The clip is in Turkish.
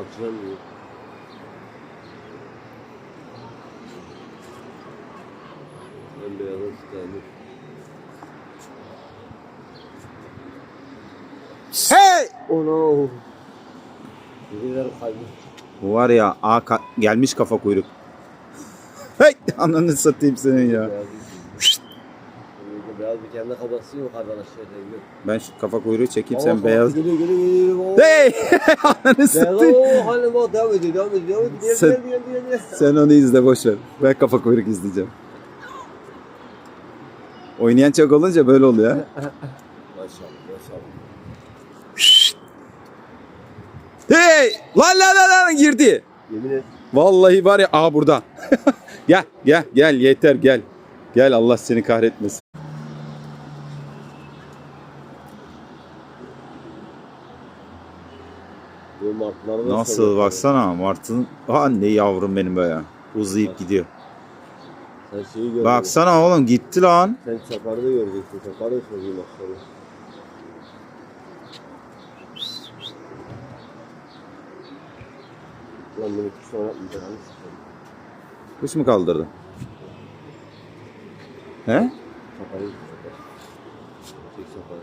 Antrenör Ben beyazı tutarım. Hey! Ono. Birileri kaymış. Bu var ya A ka- gelmiş kafa kuyruk. Hey! Ananı satayım senin ya. Beyaz bir Beyaz bir kendi kabası yok arkadaşlar. Geliyor. Ben şu kafa kuyruğu çekeyim sen beyaz. Geliyor geliyor geliyor. Hey! Ananı Beyaz o hani bak devam ediyor devam ediyor devam ediyor. Sen- Gel gel gel gel. Sen onu izle boş ver. Ben kafa kuyruk izleyeceğim. Oynayan çok olunca böyle oluyor. Maşallah maşallah. Hey! Lan lan lan lan girdi. Yemin et. Vallahi var ya aa burada. gel gel gel yeter gel. Gel Allah seni kahretmesin. Bu martları da Nasıl baksana Martın. Aa ne yavrum benim be ya. Uzayıp gidiyor. Sen şeyi gör. Baksana oğlum gitti lan. Sen çakarı da göreceksin. Çakarı da söyleyeyim akşamı. Lan sonra yapmayacak. Hani sıkıntı. Kuş mu kaldırdı? He? Çakarı çakar. Çek çakarı.